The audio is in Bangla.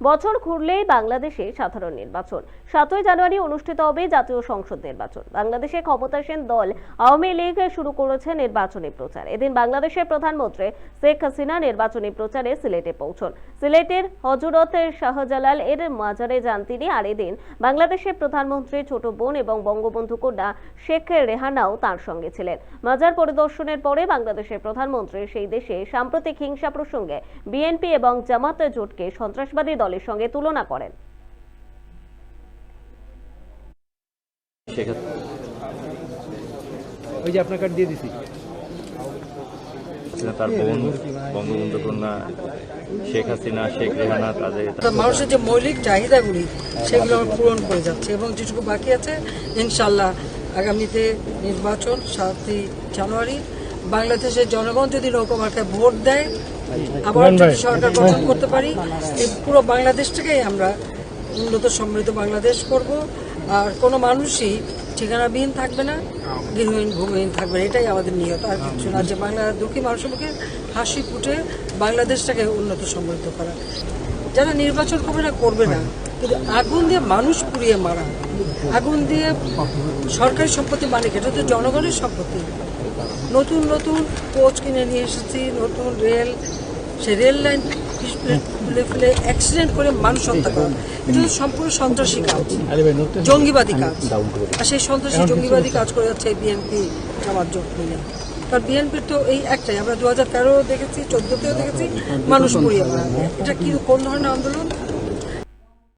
বছর ঘুরলেই বাংলাদেশে সাধারণ নির্বাচন। সাতই জানুয়ারি অনুষ্ঠিত হবে জাতীয় সংসদ নির্বাচন। বাংলাদেশে ক্ষমতাসীন দল আওয়ামী লীগ শুরু করেছে নির্বাচনী প্রচার। এদিন বাংলাদেশের প্রধানমন্ত্রী শেখ হাসিনা নির্বাচনী প্রচারে সিলেটে পৌঁছন। সিলেটের হজরত শাহজালাল এর মাজারে যান তিনি আর এদিন বাংলাদেশের প্রধানমন্ত্রী ছোট বোন এবং বঙ্গবন্ধু কন্যা শেখ রেহানাও তার সঙ্গে ছিলেন। মাজার পরিদর্শনের পরে বাংলাদেশের প্রধানমন্ত্রী সেই দেশে সাম্প্রতিক হিংসা প্রসঙ্গে বিএনপি এবং জামাত জোটকে সন্ত্রাসবাদী দলের সঙ্গে তুলনা করেন। ওই যে আপনার কার্ড দিয়ে দিছি। তার বোন বঙ্গবন্ধু কন্যা শেখ হাসিনা শেখ রেহানা তাদের মানুষের যে মৌলিক চাহিদাগুলি সেগুলো আমরা পূরণ করে যাচ্ছে এবং যেটুকু বাকি আছে ইনশাল্লাহ আগামীতে নির্বাচন সাতই জানুয়ারি বাংলাদেশের জনগণ যদি নৌকা মার্কায় ভোট দেয় আবার যদি সরকার গঠন করতে পারি এই পুরো বাংলাদেশটাকেই আমরা উন্নত সমৃদ্ধ বাংলাদেশ করব। আর কোনো মানুষই ঠিকানাবিহীন থাকবে না গৃহহীন ভূমিহীন থাকবে না এটাই আমাদের নিয়ত। আর কিছু না যে বাংলা দুঃখী মানুষের মুখে হাসি ফুটে বাংলাদেশটাকে উন্নত সমৃদ্ধ করা। যারা নির্বাচন করবে না করবে না। কিন্তু আগুন দিয়ে মানুষ পুড়িয়ে মারা। আগুন দিয়ে সরকারি সম্পত্তি মানে এটা তো জনগণের সম্পত্তি। নতুন নতুন কোচ কিনে নিয়ে এসেছি নতুন রেল সে রেল লাইন ফেলে ফেলে অ্যাক্সিডেন্ট করে মানুষ হত্যা করা। এটা সম্পূর্ণ সন্ত্রাসী কাজ। জঙ্গিবাদী কাজ। আর সেই সন্ত্রাসী জঙ্গিবাদী কাজ করে যাচ্ছে এই বিএনপি জামাত জোট মিলে। কারণ বিএনপির তো এই একটাই। আমরা দু হাজার তেরো দেখেছি চোদ্দতেও দেখেছি মানুষ পুড়িয়ে মারা। এটা কি কোন ধরনের আন্দোলন?